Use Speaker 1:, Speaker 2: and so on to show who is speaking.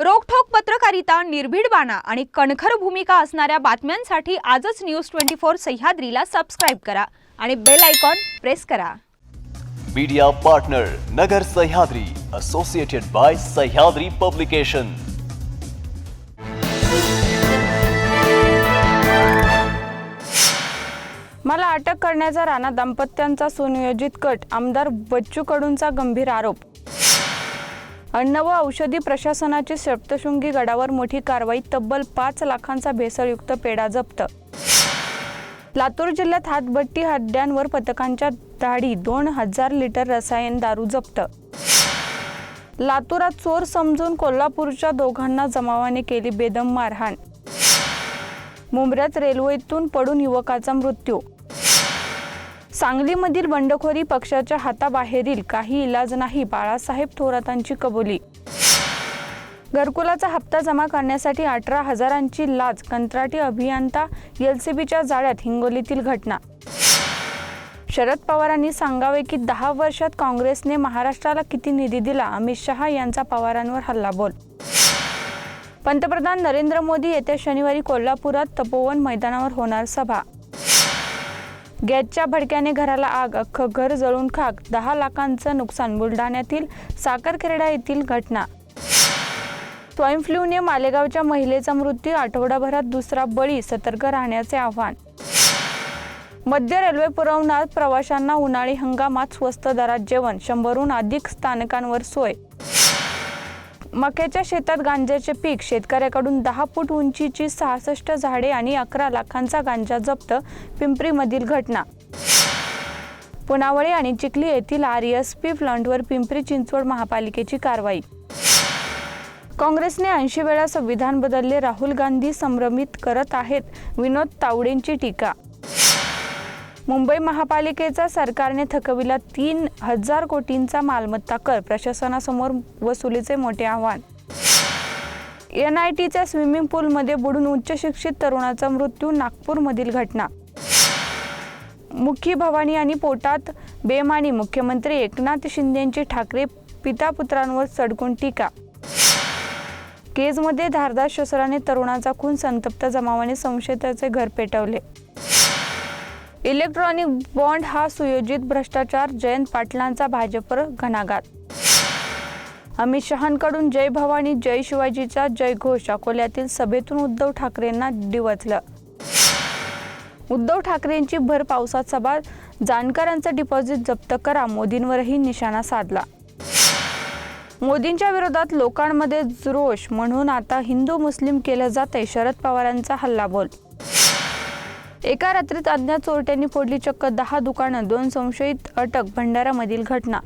Speaker 1: रोखठोक पत्रकारिता निर्भीड बाणा आणि कणखर भूमिका असणाऱ्या बातम्यांसाठी आजच न्यूज ट्वेंटी फोर सह्याद्रीला सबस्क्राईब करा आणि बेल आयकॉन प्रेस करा.
Speaker 2: Media partner Nagar Sahyadri associated by Sahyadri publication
Speaker 3: मला अटक करण्याचा राणा दाम्पत्यांचा सुनियोजित कट आमदार बच्चू कडूंचा गंभीर आरोप अन्न व औषधी प्रशासनाची सप्तशृंगी गडावर मोठी कारवाई तब्बल पाच लाखांचा भेसळयुक्त पेढा जप्त. लातूर जिल्ह्यात हातभट्टी हड्ड्यांवर पथकांच्या धाडी दोन हजार लिटर रसायन दारू जप्त. लातूरात चोर समजून कोल्हापूरच्या दोघांना जमावाने केली बेदम मारहाण. मुंबऱ्यात रेल्वेतून पडून युवकाचा मृत्यू सांगलीमधील बंडखोरी पक्षाच्या हाताबाहेरील काही इलाज नाही बाळासाहेब थोरातांची कबुली. घरकुलाचा हप्ता जमा करण्यासाठी अठरा हजारांची लाच कंत्राटी अभियंता एलसीबीच्या जाळ्यात हिंगोलीतील घटना. शरद पवारांनी सांगावे की दहा वर्षात काँग्रेसने महाराष्ट्राला किती निधी दिला? अमित शहा यांचा पवारांवर हल्लाबोल. पंतप्रधान नरेंद्र मोदी येत्या शनिवारी कोल्हापुरात तपोवन मैदानावर होणार सभा. गॅसच्या भडक्याने घराला आग अख्खं घर जळून खाक दहा लाखांचं नुकसान बुलढाण्यातील साखरखेरडा येथील घटना. स्वाईन फ्लूने मालेगावच्या महिलेचा मृत्यू आठवडाभरात दुसरा बळी सतर्क राहण्याचे आव्हान. मध्य रेल्वे पुरवणार प्रवाशांना उन्हाळी हंगामात स्वस्त दरात जेवण शंभरहून अधिक स्थानकांवर सोय. मक्याच्या शेतात गांजाचे पीक. शेतकऱ्याकडून दहा फूट उंचीची सहासष्ट झाडे आणि अकरा लाखांचा गांजा जप्त पिंपरीमधील घटना. पुनावळे आणि चिखली येथील आर एस पी प्लांटवर पिंपरी चिंचवड महापालिकेची कारवाई. काँग्रेसने ऐंशी वेळा संविधान बदलले राहुल गांधी संभ्रमित करत आहेत विनोद तावडेंची टीका. मुंबई महापालिकेचा सरकारने थकविला तीन हजार कोटींचा मालमत्ता कर प्रशासनासमोर वसुलीचे मोठे आव्हान. एन आय टीच्या स्विमिंग पूलमध्ये बुडून उच्च शिक्षित तरुणाचा मृत्यू नागपूरमधील घटना. मुखी भवानी आणि पोटात बेमानी मुख्यमंत्री एकनाथ शिंदेंची ठाकरे पिता पुत्रांवर सडकून टीका. केजमध्ये धारदार शस्त्राने तरुणाचा खून संतप्त जमावाने संशयिताचे घर पेटवले. इलेक्ट्रॉनिक बॉन्ड हा सुयोजित भ्रष्टाचार जयंत पाटलांचा भाजपवर घणाघात. अमित शहांकडून जय भवानी जय शिवाजीचा जय घोष अकोल्यातील सभेतून उद्धव ठाकरेंना डिवचलं उद्धव ठाकरेंची भर पावसात सभा जाणकारांचं डिपॉझिट जप्त करा मोदींवरही निशाणा साधला. मोदींच्या विरोधात लोकांमध्ये रोष म्हणून आता हिंदू मुस्लिम केलं जातंय शरद पवारांचा हल्लाबोल एका रात्रीत अज्ञात चोरट्यांनी फोडली चक्क दहा दुकानं दोन संशयित अटक भंडारामधील घटना.